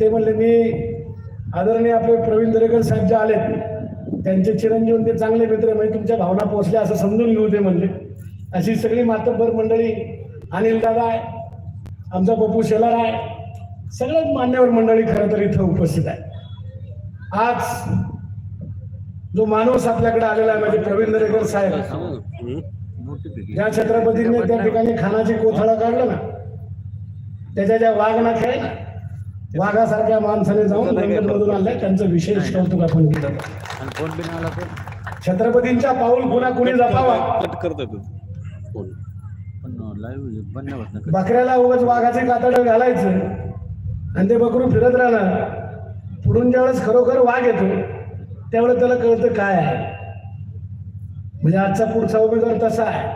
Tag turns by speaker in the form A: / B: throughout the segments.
A: ते म्हणले मी आदरणीय आपले प्रवीण दरेकर साहेब जे आलेत त्यांचे चिरंजीव ते चांगले मित्र म्हणजे तुमच्या भावना पोहोचल्या असं समजून घेऊ ते म्हणले. अशी सगळी मातब्बर मंडळी अनिल दादा आहे आमचा बपू शेलार आहे सगळ्यात मान्यवर मंडळी खरं तर इथं उपस्थित आहे आज जो माणूस आपल्याकडे आलेला आहे म्हणजे प्रवीण दरेकर साहेब ज्या छत्रपतींनी त्या ठिकाणी खानाची कोथळा काढलं ना त्याच्या ज्या वाघनाख्या आहे ना वाघासारख्या माणसाने जाऊन लंडनमधून आणलाय त्यांचं विशेष कौतुक आपण केलं. छत्रपतींच्या पाऊल कुणा कुणी? जपावा बकऱ्याला उगाच वाघाचे कातडं घालायचं आणि ते बकरू फिरत राहणार. पुढून ज्यावेळेस खरोखर वाघ येतो त्यावेळेस त्याला कळतं काय आहे. म्हणजे आजचा पुढचा उमेदवार तसा आहे.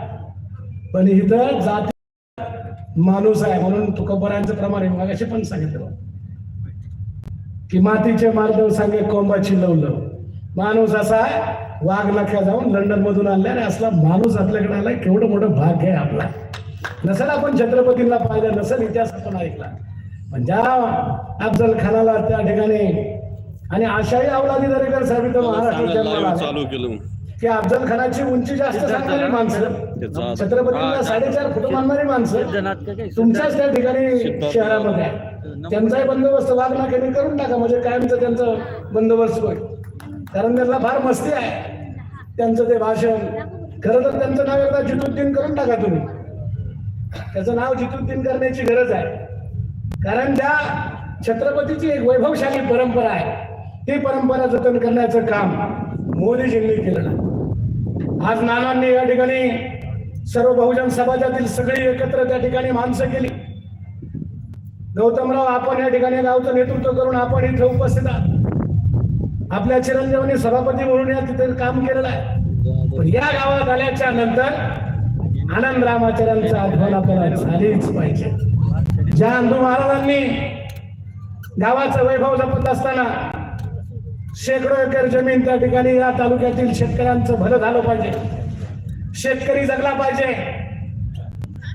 A: पण इथं जाती माणूस आहे म्हणून तुकोबरांचं प्रमाण आहे. मागाशी पण सांगितलं. की मातीचे मार्दव सांगे कोंबाची लवलव माणूस असा आहे वाघ नख्या जाऊन लंडन मधून आणलाय आणि असला माणूस आपल्याकडे आलाय केवढं मोठं भाग्य आहे आपला. नसेल आपण छत्रपतींना पाहिलं नसेल इतिहास आपण ऐकला. पण ज्या अफजल खानाला त्या ठिकाणी आणि आशाही अवलादी दरेकर साहेब इथं आले.
B: केलं.
A: की अफजल खानाची उंची जास्त सांगणारी माणसं. छत्रपतींना साडेचार फुट मानणारी माणसं. तुमच्याच त्या ठिकाणी शहरामध्ये. आहे. त्यांचाही बंदोबस्त वाघनाक्याने करून टाका म्हणजे कायमचं त्यांचं बंदोबस्त होईल. कारण त्यांना फार मस्ती आहे. त्यांचं ते भाषण. खरं तर त्यांचं नाव एकदा जितुद्दीन करून टाका तुम्ही. त्याचं नाव जितुद्दीन करण्याची गरज आहे. कारण त्या छत्रपतीची एक वैभवशाली परंपरा आहे. ती परंपरा जतन करण्याचं काम मोदीजींनी केलं. आज नानांनी या ठिकाणी सर्व बहुजन समाजातील सगळी एकत्र त्या ठिकाणी माणसं केली. गौतमराव आपण या ठिकाणी गावचं नेतृत्व करून आपण इथे उपस्थित आहात. आपल्या चिरंजीवांनी सभापती म्हणून या तिथे काम केलेलं आहे. पण या गावात आल्याच्यानंतर आनंद रामाचार्यांचा आठवण आपल्याला झालीच पाहिजे. ज्या हिंदू महाराजांनी गावाचं वैभव जपत असताना शेकडो एकर जमीन त्या ठिकाणी या तालुक्यातील शेतकऱ्यांचं भलं झालं पाहिजे. शेतकरी जगला पाहिजे.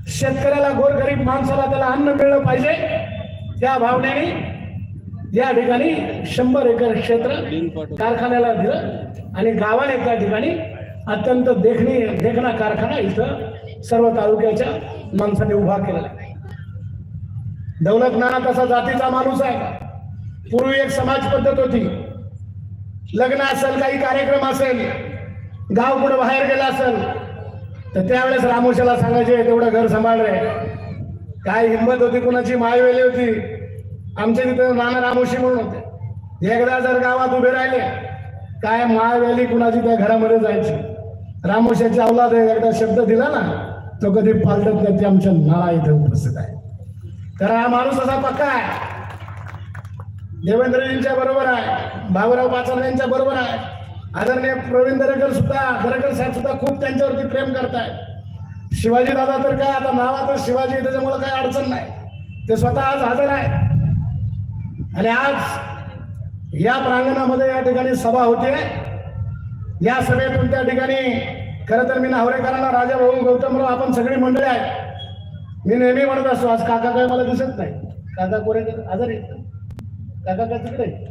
A: शेतकऱ्याला गोरगरीब माणसाला त्याला अन्न मिळलं पाहिजे. त्या भावनेने या ठिकाणी शंभर एकर क्षेत्र कारखान्याला दिलं आणि गावाने त्या ठिकाणी अत्यंत देखणी देखणा कारखाना इथं सर्व तालुक्याच्या माणसाने उभा केलेला आहे. दौलत नाना तसा जातीचा माणूस आहे. पूर्वी एक समाज पद्धत होती. लग्न असेल काही कार्यक्रम असेल गाव कुठं बाहेर गेला असेल तर त्यावेळेस रामोशाला सांगायचे तेवढं घर सांभाळ रे. काय हिंमत होती कुणाची? मायवेली होती. आमच्या तिथं नाना रामोशी म्हणून होते. एकदा जर गावात उभे राहिले काय मायवेली कुणाची त्या घरामध्ये जायची? रामोशाची अवलाद एकदा शब्द दिला ना तो कधी पालटत नाही ते आमच्या नाळा इथे उपस्थित आहे. तर हा माणूस असा पक्का आहे. देवेंद्रजींच्या बरोबर आहे. भाऊराव पाचार यांच्या बरोबर आहे. आदरणीय प्रवीण दरेकर सुद्धा दरेकर साहेब सुद्धा खूप त्यांच्यावरती प्रेम करतायत. शिवाजी दादा तर काय आता नावाचं शिवाजी त्याच्यामुळे काही अडचण नाही. ते स्वतः आज हजर आहे आणि आज या प्रांगणामध्ये या ठिकाणी सभा होते या सभेतून त्या ठिकाणी खरं तर मी नावरेकरांना राजा भाऊ गौतमराव आपण सगळी मंडळी आहे मी नेहमी म्हणत असतो आज काका काय मला दिसत नाही. काका कोरेकर हजर आहेत. काका काय तिकडे आहेत.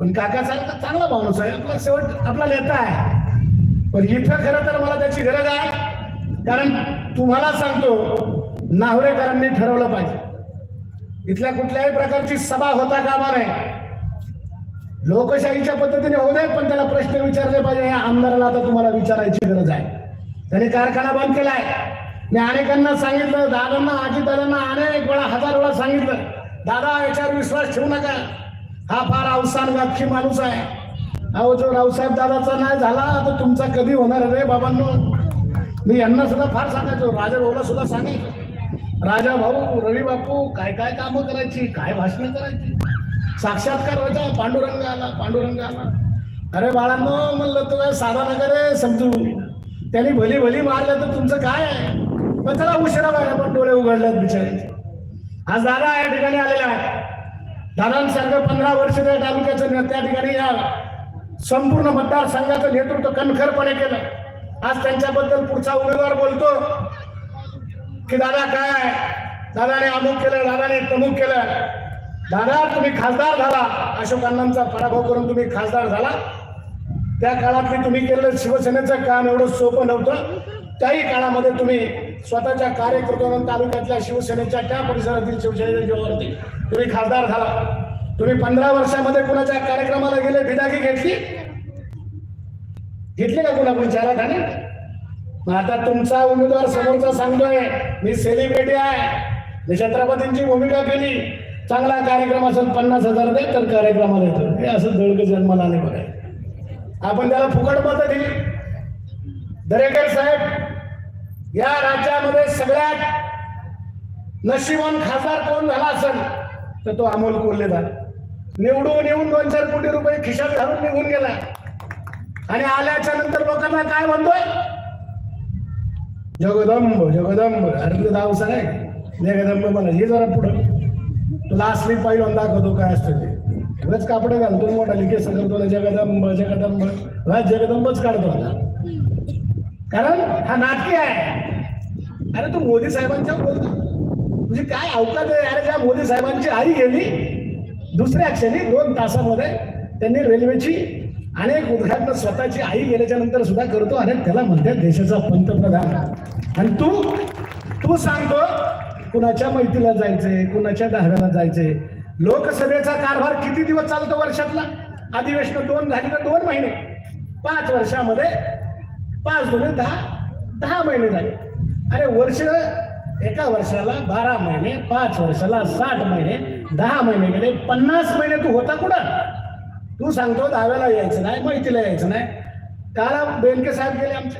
A: पण काका चांगला चांगला माणूस आहे. आपला शेवट आपला नेता आहे. पण इथं खरं तर मला त्याची गरज आहे. कारण तुम्हाला सांगतो नावरेकरांनी ठरवलं पाहिजे. इथल्या कुठल्याही प्रकारची सभा होता कामा नाही लोकशाहीच्या पद्धतीने होऊ नये पण त्याला प्रश्न विचारले पाहिजे या आमदाराला आता तुम्हाला विचारायची गरज आहे. त्याने कारखाना बंद केलाय. मी अनेकांना सांगितलं दादांना अजितदादांना अनेक वेळा हजार वेळा सांगितलं दादा याच्यावर विश्वास ठेवू नका. हा फार अवसान व्याख्यी माणूस आहे. अहो जो रावसाहेब दादाचा नाही झाला तर तुमचा कधी होणार रे बाबांनो? मी यांना सुद्धा फार सांगायचो. राजा भाऊला सुद्धा सांगायचो राजा भाऊ रवी बापू काय काय कामं करायची काय भाषणं करायची? साक्षात्कार व्हायचा पांडुरंग आला पांडुरंग आला. अरे बाळांनो म्हणलं तुला साधा नका रे समजू. त्यांनी भली भली मारलं तर तुमचं काय आहे? पण चला उशिरा व्हायला पण डोळे उघडल्यात बिचारे. आज दादा या ठिकाणी आलेला आहे. दादांसारखं पंधरा वर्ष त्या तालुक्याचं त्या ठिकाणी या संपूर्ण मतदारसंघाचं नेतृत्व कणखरपणे केलं. आज त्यांच्याबद्दल पुढचा उमेदवार बोलतो. की दादा काय? दादाने अमुक केलं दादाने तमुक केलं. दादा तुम्ही खासदार झाला. अशोक अण्णांचा पराभव करून तुम्ही खासदार झाला. त्या काळातली तुम्ही केलेलं शिवसेनेचं काम एवढं सोपं नव्हतं. त्याही काळामध्ये तुम्ही स्वतःच्या कार्यकर्त्यांना तालुक्यातल्या शिवसेनेच्या त्या परिसरातील शिवसेनेच्या तुम्ही खासदार झाला. तुम्ही पंधरा वर्षामध्ये कुणाच्या कार्यक्रमाला गेले बिदागी घेतली? घेतले का कुणा कोण चारा खाणे मग आता तुमचा उमेदवार समोरचा सांगतोय मी सेलिब्रिटी आहे. मी छत्रपतींची भूमिका केली. चांगला कार्यक्रम असेल पन्नास हजार दे तर कार्यक्रमाला येतो. हे असं दळक जन्माला नाही बघाय आपण त्याला फुकट मत दिली. दरेकर साहेब या राज्यामध्ये सगळ्यात नशिबान खासदार कोण झाला असेल तर तो अमोल कोल्हे झाला निवडून येऊन दोन चार कोटी रुपये खिशात घालून निघून गेला. आणि आल्याच्यानंतर लोकांना काय म्हणतोय? जगदंब जगदंब. अरे दाव नाव जगदंब मला हे जरा पुढं. तुला असली पाहिजे दाखवतो काय असतं ते. उगाच कापड घालतो मोठा लिकेस करतो ना जगदंब जगदंब. हा जगदंबच काढतो आता. कारण हा नाटकी आहे. अरे तू मोदी साहेबांच्या बोलतो तुझी काय अवकाश आहे? अरे ज्या मोदी साहेबांची आई गेली. दुसऱ्या क्षणी दोन तासामध्ये त्यांनी रेल्वेची अनेक उद्घाटन स्वतःची आई गेल्याच्यानंतर सुद्धा करतो आणि त्याला म्हणतात देशाचा पंतप्रधान. आणि तू तू सांगतो कुणाच्या मैत्रीला जायचंय कुणाच्या दहाव्याला जायचंय? लोकसभेचा कारभार किती दिवस चालतो वर्षातला? अधिवेशन दोन झाली तर दोन महिने. पाच वर्षामध्ये पाच दोन दहा दहा महिने झाले. अरे वर्ष एका वर्षाला बारा महिने पाच वर्षाला साठ महिने दहा महिने गेले पन्नास महिने तू होता कुठं? तू सांगतो दहाव्याला यायचं नाही माहितीला यायचं नाही. त्याला बेनके साहेब गेले आमचे.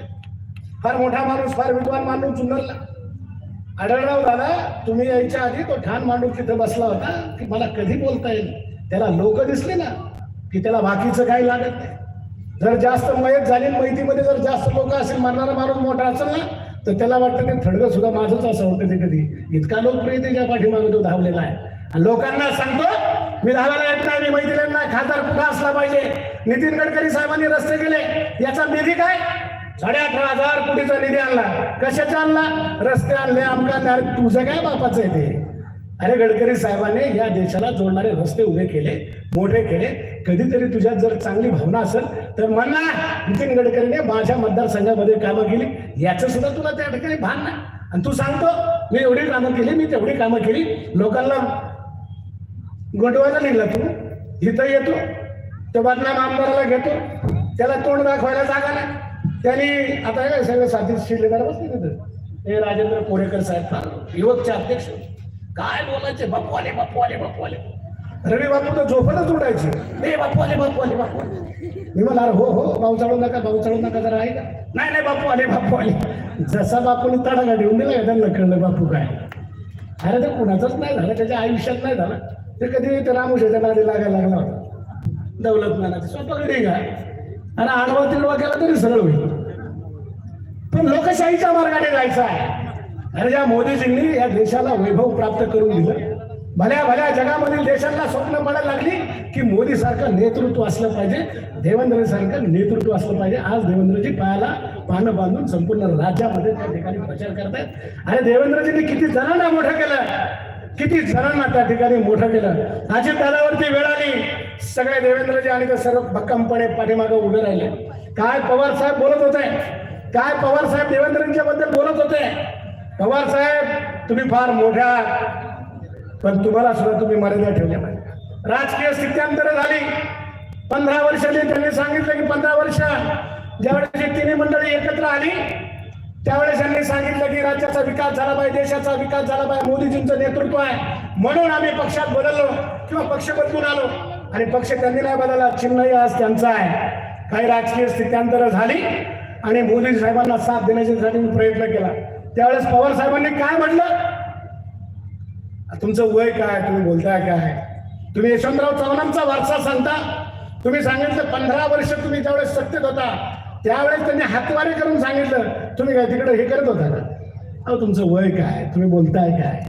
A: फार मोठा माणूस फार विद्वान माणूस चुनरला आढळराव दादा तुम्ही यायच्या आधी तो ठाण मांडून तिथं बसला होता की मला कधी बोलता येईल? त्याला लोक दिसले ना की त्याला बाकीचं काही लागत नाही. जर जास्त मयत झाली माहितीमध्ये जर जास्त लोक असेल मारणारा माणूस मोठा असेल ना तर त्याला वाटतं ते थडगं सुद्धा माझंच असं होतं कधी कधी. इतका लोकप्रिय त्याच्या पाठीमागे तो धावलेला आहे. आणि लोकांना सांगतो मी येत नाही मी माहिती नाही खासदार कुठं असला पाहिजे. नितीन गडकरी साहेबांनी रस्ते केले. याचा निधी काय? साडे अठरा हजार कोटीचा निधी आणला. कशाचा आणला? रस्ते आणले आमका तुझं काय बापाचं आहे ते? अरे गडकरी साहेबांनी या देशाला जोडणारे रस्ते उभे केले मोठे केले. कधीतरी तुझ्यात जर चांगली भावना असेल तर मला नितीन गडकरीने माझ्या मतदारसंघामध्ये कामं केली. याचं सुद्धा तुला त्या ठिकाणी भान नाही. आणि तू सांगतो मी एवढी कामं केली मी तेवढी कामं केली. लोकांना गोटवायला निघला तू. इथं येतो. तो बदनाम आमदाराला घेतो. त्याला तोंड दाखवायला जागा नाही. त्यांनी आता काय सगळं साथी शिलेदार बसले तिथं. हे राजेंद्र कोरेकर साहेब फार युवकचे अध्यक्ष. काय बोलायचे? बापू आले बापू रवी बापू तर झोपतच उडायची. ए बापू आले बापू आले बापू मी म्हणा हो हो भाऊ चालू नका भाऊ चालू नका जरा आहे का नाही नाही बापू आले बापू आले जसा बापूने तडागा देऊन दिला त्यांना कळलं बापू काय. अरे ते कुणाचंच नाही झालं त्याच्या आयुष्यात नाही झालं. ते कधी ते रामुशाच्या नादी लागायला लागला होता. दौलत नानाचे का आणि आडवा तिडवा केला तरी सरळ होईल. पण लोकशाहीच्या मार्गाने जायचं आहे. अरे ज्या मोदीजींनी या देशाला वैभव प्राप्त करून दिलं भल्या भल्या जगामधील देशांना स्वप्न पडायला लागली की मोदी सारखं नेतृत्व असलं पाहिजे देवेंद्र सारखं नेतृत्व असलं पाहिजे. आज देवेंद्रजी पायाला पानं बांधून संपूर्ण राज्यामध्ये त्या ठिकाणी प्रचार करतायत. आणि देवेंद्रजींनी किती जणांना मोठं केलं. किती जणांना त्या ठिकाणी मोठं केलं? अजित दादावरती वेळ आली. सगळे देवेंद्रजी आणि ते सर्व भक्कमपणे पाठीमागे उभे राहिले. काय पवार साहेब बोलत होते? काय पवार साहेब देवेंद्रजींच्या बद्दल बोलत होते? पवार साहेब तुम्ही फार मोठ्या पण तुम्हाला सुद्धा तुम्ही मर्यादा ठेवल्या. पाहिजे राजकीय स्थित्यांतर झाली. पंधरा वर्षांनी त्यांनी सांगितलं की पंधरा वर्ष ज्यावेळेस तिन्ही मंडळी एकत्र आली त्यावेळेस त्यांनी सांगितलं की राज्याचा विकास झाला पाहिजे देशाचा विकास झाला पाहिजे मोदीजींचं नेतृत्व आहे. म्हणून आम्ही पक्षात बदललो किंवा पक्ष बदलून आलो. आणि पक्ष त्यांनी नाही बदलला चिन्हही आज त्यांचा आहे. काही राजकीय स्थित्यांतर झाली आणि मोदी साहेबांना साथ देण्यासाठी मी प्रयत्न केला. त्यावेळेस पवार साहेबांनी काय म्हटलं? तुमचं वय काय तुम्ही बोलताय काय तुम्ही यशवंतराव चव्हाणांचा वारसा सांगता. तुम्ही सांगितलं पंधरा वर्ष तुम्ही त्यावेळेस सत्तेत होता. त्यावेळेस त्यांनी हातवारे करून सांगितलं तुम्ही काय तिकडे हे करत होता का? अहो तुमचं वय काय? तुम्ही बोलताय काय?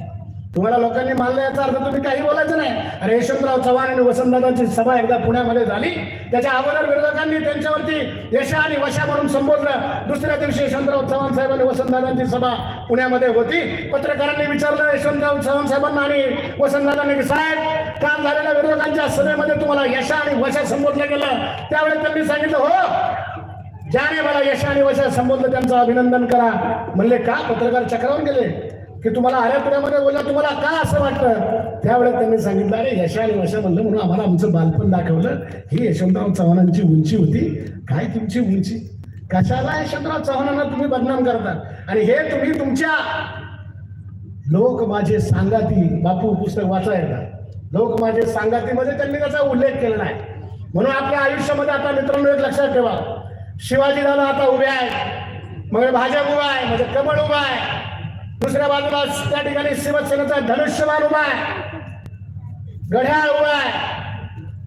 A: तुम्हाला लोकांनी मानलं याचा अर्थ तुम्ही काही बोलायचं नाही. अरे यशवंतराव चव्हाण आणि वसंतदादांची सभा एकदा पुण्यामध्ये झाली. त्याच्या अगोदर विरोधकांनी त्यांच्यावरती यशा आणि वशा म्हणून संबोधलं. दुसऱ्या दिवशी यशवंतराव चव्हाण साहेब आणि वसंतदादांची सभा पुण्यामध्ये होती. पत्रकारांनी विचारलं यशवंतराव चव्हाण साहेबांना आणि वसंतदादांनी साहेब काम झालेल्या विरोधकांच्या सभेमध्ये तुम्हाला यशा आणि वशा संबोधलं गेलं. त्यावेळेस त्यांनी सांगितलं हो ज्याने मला यश आणि वशा संबोधलं त्यांचं अभिनंदन करा. म्हणले का पत्रकार चक्रावून गेले? की तुम्हाला आऱ्यापुऱ्यामध्ये बोलला तुम्हाला का असं वाटतं? त्यावेळेस त्यांनी सांगितलं अरे यश आणि वशा म्हणलं म्हणून आम्हाला आमचं बालपण दाखवलं. ही यशवंतराव चव्हाणांची उंची होती. काय तुमची उंची? कशाला यशवंतराव चव्हाणांना तुम्ही बदनाम करता? आणि हे तुम्ही तुमच्या लोक माझे सांगाती बापू पुस्तक वाचायला लोक माझे सांगातीमध्ये त्यांनी त्याचा उल्लेख केलेला आहे म्हणून आपल्या आयुष्यामध्ये आता मित्रांनो एक लक्षात ठेवा. शिवाजी दादा आता उभे आहेत. मग भाजप उभा आहे म्हणजे कमळ उभा आहे. दुसऱ्या बाजूला त्या ठिकाणी शिवसेनेचा धनुष्यमान उभा आहे. गढ्याळ उभा आहे.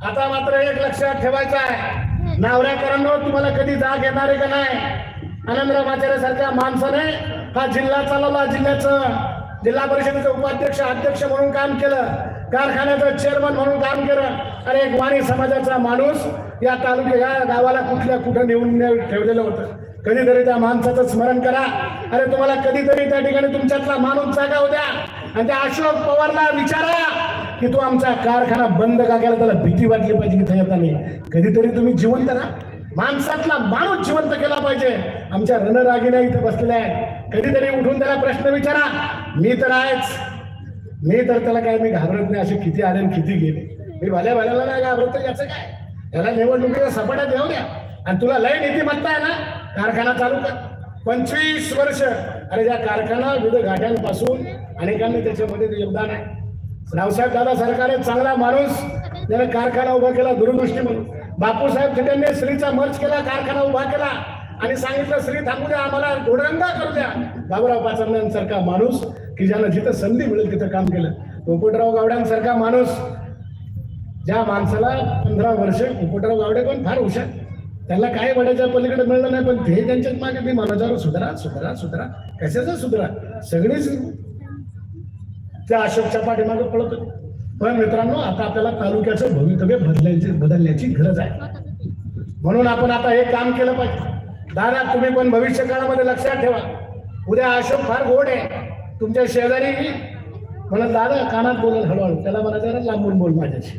A: आता मात्र एक लक्षात ठेवायचं आहे. नावऱ्याकरांनो तुम्हाला कधी जाग येणार आहे का नाही? आनंदराव माचारे सारख्या माणसाने हा जिल्हा चालवला. जिल्ह्याचं जिल्हा परिषदेचं उपाध्यक्ष अध्यक्ष म्हणून काम केलं. कारखान्याचं चेअरमन म्हणून काम केलं. अरे एक वाणी समाजाचा माणूस या तालुक्या या गावाला कुठल्या कुठं नेऊन ठेवलेलं होतं. कधीतरी त्या माणसाचं स्मरण करा. अरे तुम्हाला कधीतरी त्या ठिकाणी तुमच्यातला माणूस जागा द्या. आणि त्या अशोक पवारला विचारा की तो आमचा कारखाना बंद का केला? त्याला भीती वाटली पाहिजे की नाही कधीतरी तुम्ही जिवंत ना माणसातला माणूस जिवंत केला पाहिजे. आमच्या रणरागिण्या इथं बसलेल्या आहेत. कधीतरी उठून त्याला प्रश्न विचारा. मी तर आहेच. मी तर त्याला काय मी घाबरत नाही असे किती आले आणि किती गेले. मी भल्या भल्याला नाही घाबरत याचं काय? त्याला निवडणुकीच्या सपाटा देऊ द्या. आणि तुला लय नीतिमत्ता आहे ना कारखाना चालू कर. पंचवीस वर्ष अरे ज्या कारखाना विविध घाट्यांपासून अनेकांनी त्याच्यामध्ये योगदान आहे. रावसाहेब दादा सरकार चांगला माणूस त्याने कारखाना उभा केला दूरदृष्टी म्हणून. बापूसाहेब थिटेंनी श्रीचा मर्ज केला कारखाना उभा केला. आणि सांगितलं श्री थांबू द्या आम्हाला घोडरंगा करू द्या. बाबूराव पाचरण्यांसारखा माणूस की ज्यानं जिथं संधी मिळेल तिथं काम केलं. पोपटराव गावड्यांसारखा माणूस ज्या माणसाला पंधरा वर्ष पोपटराव गावडे पण फार हुशार. त्याला काय वड्याच्या पलीकडे मिळलं नाही पण ते त्यांच्याच मागे मी मनोजावर सुधरा सुधरा सुधरा. कशाचं सुधरा? सगळीच त्या अशोकच्या पाठीमागे पळत पण मित्रांनो आता आपल्याला तालुक्याचं भवितव्य बदलायची बदलण्याची गरज आहे. म्हणून आपण आता हे काम केलं पाहिजे. दादा तुम्ही पण भविष्य काळामध्ये लक्षात ठेवा. उद्या अशोक फार गोड आहे. तुमच्या शेजारी मला दादा कानात बोलत हळूहळू. त्याला मला जरा लांबून बोल माझ्याशी.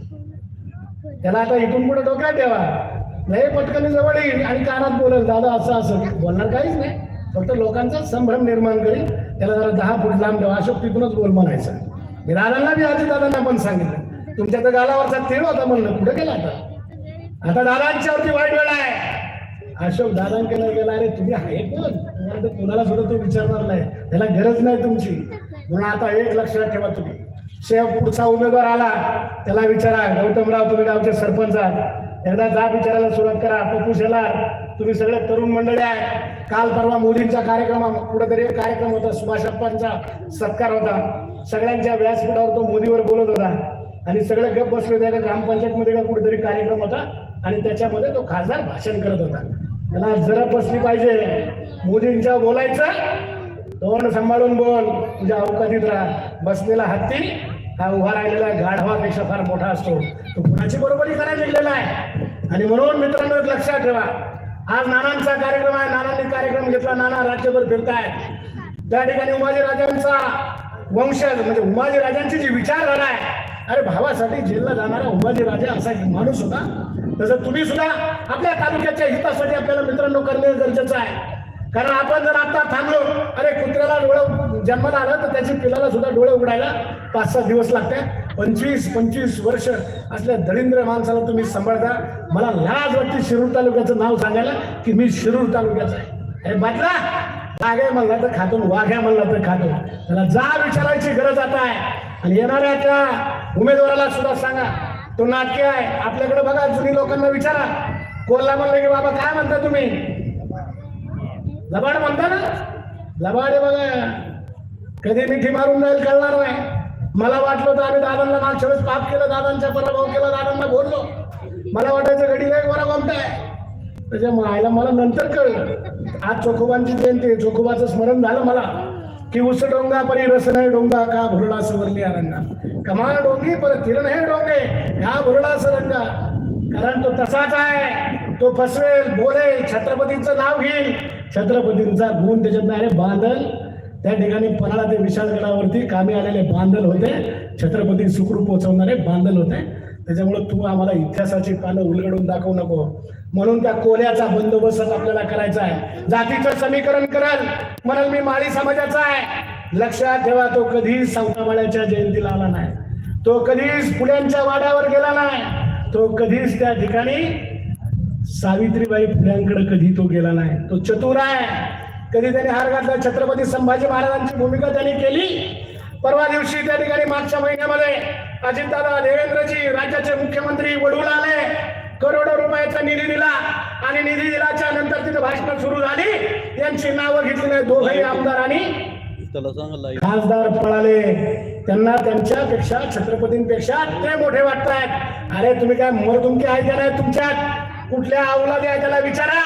A: त्याला आता इथून पुढे डोक्यात ठेवा. लय पटकन जवळ येईल आणि कानात बोलेल दादा असं असं. बोलणार काहीच नाही. फक्त लोकांचा संभ्रम निर्माण करेल त्याला जरा दहा फूट लांब ठेवा. अशोक तिथूनच बोल म्हणायचं. मी दादांना बी आधी दादांना पण सांगितलं. तुमच्या तर गालावरचा तीळ होता म्हणलं. कुठे गेला आता? आता दादांच्यावरती वाईट वेळ आहे. अशोक दादांकडे गेला? अरे तुम्ही आहे पण तर कोणाला सुद्धा तो विचारणार नाही. त्याला गरज नाही तुमची. म्हणून आता एक लक्षात ठेवा तुम्ही. शेव पुढचा उमेदवार आला त्याला विचारा गौतमराव तुम्ही गावचे सरपंच आहात. एकदा जा विचारायला सुरुवात करा. पप्पू शेलार तुम्ही सगळे तरुण मंडळी आहे काल परवा मोदींचा कार्यक्रम कुठेतरी एक कार्यक्रम होता. सुभाषप्पांचा सत्कार होता. सगळ्यांच्या व्यासपीठावर तो मोदीवर बोलत होता. आणि सगळे गप बसले होते. ग्रामपंचायतमध्ये का कुठेतरी कार्यक्रम होता. आणि त्याच्यामध्ये तो खासदार भाषण करत होता. त्याला जरा बसली पाहिजे. मोदींच्या बोलायचं. तोंड सांभाळून बोल. तुझ्या अवकाशीत राहा. बसलेला हत्ती हा उभा राहिलेला गाढवापेक्षा फार मोठा असतो. तो कुणाची बरोबरी करायला गेलेला आहे? आणि म्हणून मित्रांनो एक लक्षात ठेवा. आज नानांचा कार्यक्रम आहे. नानांनी कार्यक्रम घेतला. नाना राज्यभर फिरताय त्या ठिकाणी उमाजी राजांचा वंशज म्हणजे उमाजी राजांची जी विचारधारा आहे. अरे भावासाठी जेलला जाणारा उमाजी राजा असा एक माणूस होता. तसं तुम्ही सुद्धा आपल्या तालुक्याच्या हितासाठी आपल्याला मित्रांनो करणे गरजेचं आहे. कारण आपण जर आता थांबलो अरे कुत्र्याला डोळे जन्माला आलं तर त्याची पिलाला सुद्धा डोळे उघडायला पाच सात दिवस लागतात. पंचवीस पंचवीस वर्ष असल्या दरिद्र माणसाला तुम्ही सांभाळता. मला लाज वाटते शिरूर तालुक्याचं नाव सांगायला की मी शिरूर तालुक्याचा आहे. अरे बदला वाघ्या म्हणला तर खातो वाघ्या म्हणला तर खातो त्याला जा विचारायची गरज आता आहे. आणि येणाऱ्या त्या उमेदवाराला सुद्धा सांगा. तो नाटके आहे. आपल्याकडे बघा जुनी लोकांना विचारा. कोल्हा म्हणलं की बाबा काय म्हणता तुम्ही? लबाड म्हणता ना? लबाड आहे बघा. कधी मिठी मारून जाईल कळणार नाही. मला वाटलं तर आम्ही दादांना मागच्या वेळेस पाप केलं दादांचा पराभव केला दादांना बोललो. मला वाटायचं घडी नाही बरा म्हणताय त्याच्या आईला मला नंतर कळलं. आज चोखोबांची जयंती चोखोबाचं स्मरण झालं मला. की उस डोंगा परी रस नाही डोंगा का भुरडा सवरली अरंगा. कमाल डोंगी पर तिरण हे डोंगे ह्या भुरडा सरंगा कारण तो तसाच आहे. तो फसवेल बोलेल छत्रपतींचं नाव घेईल. छत्रपतींचा गुण त्याच्यात आहे अरे बांधल. त्या ठिकाणी पन्हाळा ते विशालगडावरती कामी आलेले बांधल होते. छत्रपती सुखरूप पोहोचवणारे बांधल होते. त्याच्यामुळे तू आम्हाला इतिहासाची पानं उलगडून दाखवू नको. म्हणून त्या कोल्याचा बंदोबस्त आपल्याला करायचा आहे. जातीचं समीकरण कराल. म्हणाल मी माळी समाजाचा आहे. लक्षात ठेवा तो कधीच सावतामाळ्याच्या जयंतीला आला नाही. तो कधीच फुल्यांच्या वाड्यावर गेला नाही. तो कधीच त्या ठिकाणी सावित्रीबाई फुल्यांकडे कधी तो गेला नाही? तो चतुर आहे. कधी त्याने हार घातला. छत्रपती संभाजी महाराजांची भूमिका त्यांनी केली. परवा दिवशी त्या ठिकाणी मागच्या महिन्यामध्ये अजितदादा देवेंद्रजी राज्याचे मुख्यमंत्री वडून आले. करोडो रुपयाचा निधी दिला आणि निधी दिल्याच्या नंतर तिथे भाषण सुरू झाली. त्यांची नावं घेतली नाही दोघंही
B: सांगा लाईव्ह
A: खासदार पळाले. त्यांना त्यांच्यापेक्षा छत्रपतींपेक्षा ते मोठे वाटतायत. अरे तुम्ही काय मोरदुमकी आहे का नाही तुमच्यात? कुठल्या अवलादी आहे त्याला विचारा.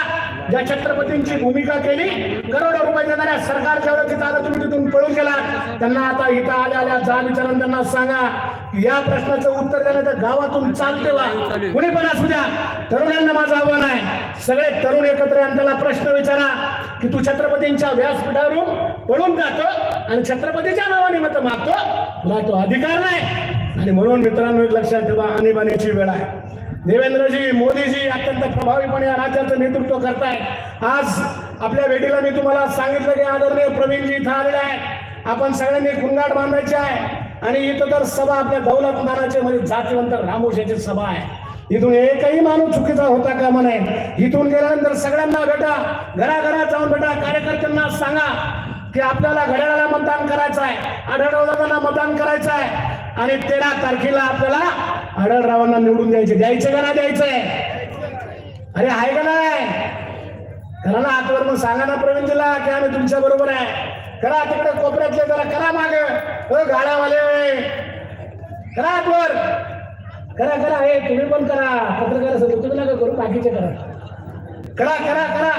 A: ज्या छत्रपतींची भूमिका केली करोडो रुपये देणाऱ्या सरकारच्या जेवढं तिथं आलं तुम्ही तिथून पळून गेला त्यांना आता इथं आल्या आल्या जा विचारून त्यांना सांगा. या प्रश्नाचं उत्तर देणं तर गावातून चालते वा. कुणी पण असू द्या. तरुणांना माझं आव्हान आहे. सगळे तरुण एकत्र आणि त्याला प्रश्न विचारा की तू छत्रपतींच्या व्यासपीठावरून पळून जातो आणि छत्रपतीच्या नावाने मत मागतो. तुला तो अधिकार नाही. आणि म्हणून मित्रांनो एक लक्षात ठेवा आणीबाणीची वेळ आहे. देवेंद्रजी मोदीजी अत्यंत प्रभावीपणे या राज्याचं नेतृत्व करतायत. आज आपल्या भेटीला मी तुम्हाला सांगितलं की आदरणीय प्रवीणजी इथं आलेले आहेत. आपण सगळ्यांनी खुंगाट बांधायची आहे. आणि इथं तर सभा आपल्या दौलतमानाचे म्हणजे जातीवंत रामोशाची सभा आहे. इथून एकही माणूस चुकीचा होता कामा नये. इथून गेल्यानंतर सगळ्यांना भेटा घराघरात जाऊन भेटा कार्यकर्त्यांना सांगा की आपल्याला घड्याळाला मतदान करायचं आहे आढळरावांना मतदान करायचं आहे. आणि तेरा तारखेला आपल्याला आढळरावांना निवडून द्यायचे. द्यायचे का नाही द्यायचंय अरे आहे का नाही? करा ना आतवर मग सांगा ना प्रवीणजीला की आम्ही तुमच्या बरोबर आहे. करा तिकडे कोपऱ्यातले जरा करा माग. हो गाड्यावाले करा आतवर करा करा. हे तुम्ही पण करा. पत्रकार असतो तुम्ही नका करू बाकीचे करा. करा करा करा.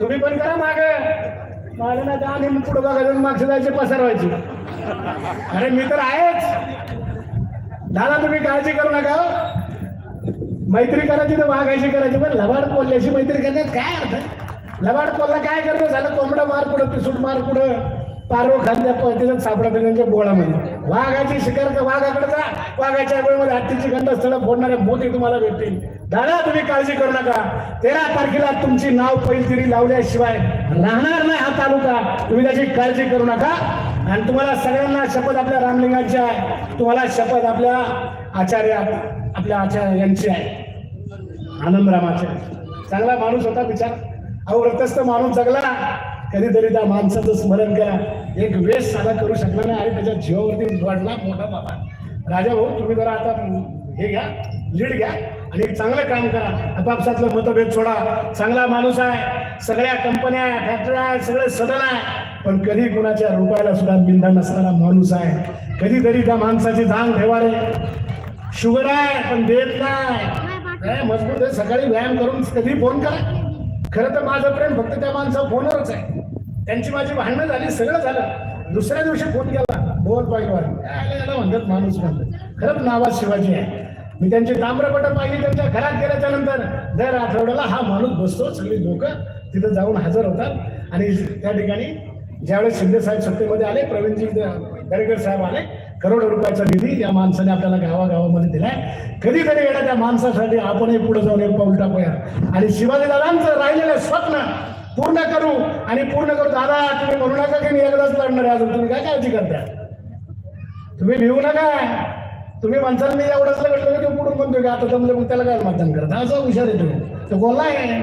A: तुम्ही पण करा माग. माग ना का पुढे बघा मागचं जायचे पसरवायची अरे मी तर आहेच. दादा तुम्ही काळजी करू नका. मैत्री करायची तर वाघायची करायची पण लबाड पोलल्याची मैत्री करण्यात काय अर्थ लबाड कोल्हा काय करतो? झालं कोंबडा मार पुढं पिसूट मार पुढं. पारो खांद्या पळतीनं सापडा त्यांच्या बोळामध्ये वाघाची शिकार तर वाघाकडे जा. वाघाच्या वेळेमध्ये हत्तीची गंधस्थळं फोडणारे मोती तुम्हाला भेटतील. दादा तुम्ही काळजी करू नका. तेरा तारखेला तुमची नाव पैलतिरी लावल्याशिवाय राहणार नाही हा तालुका. तुम्ही त्याची काळजी करू नका. आणि तुम्हाला सगळ्यांना शपथ आपल्या रामलिंगांची आहे. तुम्हाला शपथ आपल्या आचार्य आपल्या आचार्य यांची आहे. आनंदरामाचार्य चांगला माणूस होता विचार अहो व्रतस्थ माणूस जगला. कधीतरी त्या माणसाचं स्मरण करा. एक वेश साधा करू शकला नाही आणि त्याच्या जीवावरती वाढला मोठा बाबा. राजा भाऊ तुम्ही जरा आता हे घ्या लीड घ्या आणि एक चांगलं काम करा. आपापसातलं मतभेद सोडा. चांगला माणूस आहे. सगळ्या कंपन्या फॅक्टऱ्या आहे सगळे सदन आहे पण कधी कुणाच्या रुपयाला सुद्धा बिंदा नसणारा माणूस आहे. कधीतरी त्या माणसाची जाण ठेवा रे. शुगर आहे पण देत नाही. काय मजबूत आहे सकाळी व्यायाम करून कधी फोन करा. खरं तर माझं प्रेम फक्त त्या माणसावर फोनवरच आहे. त्यांची माझी भांडणं झाली सगळं झालं. दुसऱ्या दिवशी फोन केला. बोल पाहिजे याला म्हणतात माणूस म्हणतात. खरंच नावात शिवाजी आहे. मी त्यांची ताम्रपट पाहिली त्यांच्या घरात गेल्याच्यानंतर. दर आठवड्याला हा माणूस बसतो सगळी लोक तिथं जाऊन हजर होतात. आणि त्या ठिकाणी ज्यावेळेस शिंदे साहेब सत्तेमध्ये आले प्रवीणजी दरेकर साहेब आले करोडो रुपयाचा निधी या माणसाने आपल्याला गावागावामध्ये दिलाय. कधीतरी येणार त्या माणसासाठी आपणही पुढे जाऊन एक पाऊल टाकूया. आणि शिवाजी दादांचं राहिलेलं स्वप्न पूर्ण करू आणि पूर्ण करू. दादा तुम्ही म्हणू नका की मी एकदाच लढणार आहे. अजून तुम्ही काय काळजी करता तुम्ही भिवू नका. तुम्ही माणसाला मी एवढंच लढलं की पुढून म्हणतो की आता जमलं मग त्याला काय मतदान करता? असं हुशार आहे तुम्ही तो बोलला आहे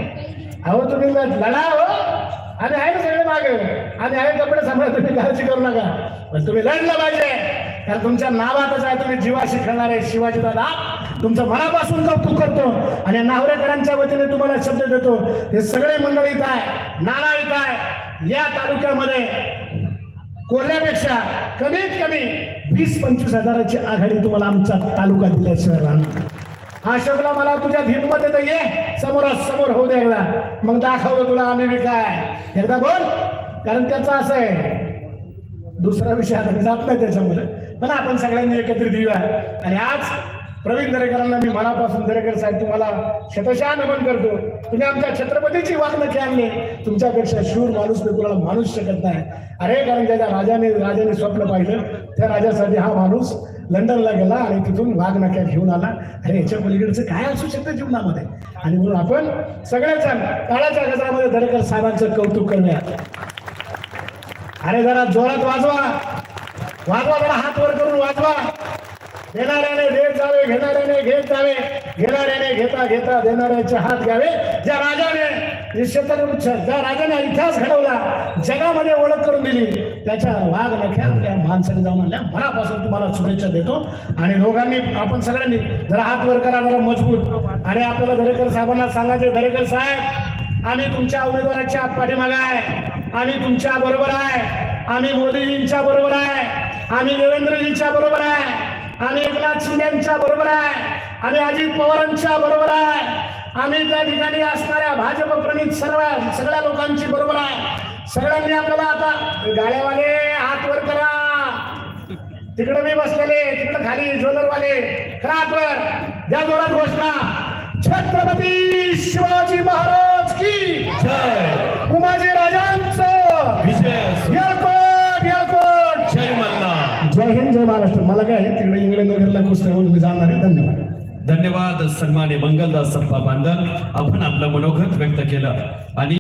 A: अहो तुम्ही लढा हो. आणि आहे ना सगळे मागे. आणि आहे कपडे सांभाळ तुम्ही काळजी करू नका. पण तुम्ही लढलं पाहिजे. कारण तुमच्या नावातच आहे तुम्ही जीवाशी खेळणारे शिवाजी दादा. तुमचं मनापासून कौतुक करतो आणि नावरेकरांच्या वतीने तुम्हाला शब्द देतो. हे सगळे मंडळी इथं आहे. नाना इथं आहे. या तालुक्यामध्ये कोल्ह्यापेक्षा कमीत कमी वीस पंचवीस हजाराची आघाडी तुम्हाला आमचा तालुका दिल्याशिवाय राहणार हा शकला मला तुझ्या हिंमत येतं ये. समोरासमोर होऊ दे एकदा. मग दाखवलं तुला आम्ही बी काय. एकदा बोल. कारण त्याचं असं आहे. दुसरा विषय आता जात नाही त्याच्यामध्ये पण आपण सगळ्यांनी एकत्रित येऊया. आणि आज प्रवीण दरेकरांना मी मनापासून दरेकर साहेब तुम्हाला शतशः नमन करतो. तुम्ही आमच्या छत्रपतीची वागणुकी आणली. तुमच्यापेक्षा शूर माणूस मी कुणाला माणूस शकत नाही. अरे कारण त्याच्या राजाने राजाने स्वप्न पाहिलं. त्या राजासाठी हा माणूस लंडनला गेला आणि तिथून वाघ नाक्यात घेऊन आला. अरे याच्या पलीकडचं काय असू शकतं जीवनामध्ये? आणि म्हणून आपण सगळेजण काळाच्या गजरामध्ये दरेकर साहेबांचं कौतुक करूया अरे जरा जोरात वाजवा. वाजवा जरा हात वर करून वाजवा. देणाऱ्याने देत जावे घेणाऱ्याने घेत जावे. घेणाऱ्याने घेता घेता देणाऱ्याचे हात घ्यावे. ज्या राजाने ज्या राजाने इतिहास घडवला. जगामध्ये ओळख करून दिली. त्याच्या वाघ नख्या त्या माणसाने जाऊन आणल्या. मनापासून तुम्हाला शुभेच्छा देतो. आणि दोघांनी आपण सगळ्यांनी जरा हात वर करा जरा मजबूत. आणि आपल्याला दरेकर साहेबांना सांगायचे दरेकर साहेब आम्ही तुमच्या उमेदवाराच्या पाठीमागे आहे. आम्ही तुमच्या बरोबर आहे. आम्ही मोदीजींच्या बरोबर आहे. आम्ही देवेंद्रजींच्या बरोबर आहे. आम्ही एकनाथ शिंदेच्या बरोबर आहे. आम्ही अजित पवारांच्या बरोबर आहे. आम्ही त्या ठिकाणी असणाऱ्या भाजप प्रणित सर्व सगळ्या लोकांची बरोबर आहे. सगळ्यांनी आपल्याला आता गाड्यावाले हात वर करा. तिकडे मी बसलेले तिकडे खाली ज्वेलरवाले करा हात वर. द्या जोरात घोषणा. छत्रपती शिवाजी महाराज की उमाजी राजांचं
C: विजय
A: येळकोट येळकोट
C: जय मल्हार
A: जय हिंद जय महाराष्ट्र मला काय आहे, तिकडे इंग्लंड नगरला कुस्त्या म्हणून मी जाणार आहे धन्यवाद.
C: सन्माने मंगलदास संपा बांधल. आपण आपलं मनोगत व्यक्त केलं. आणि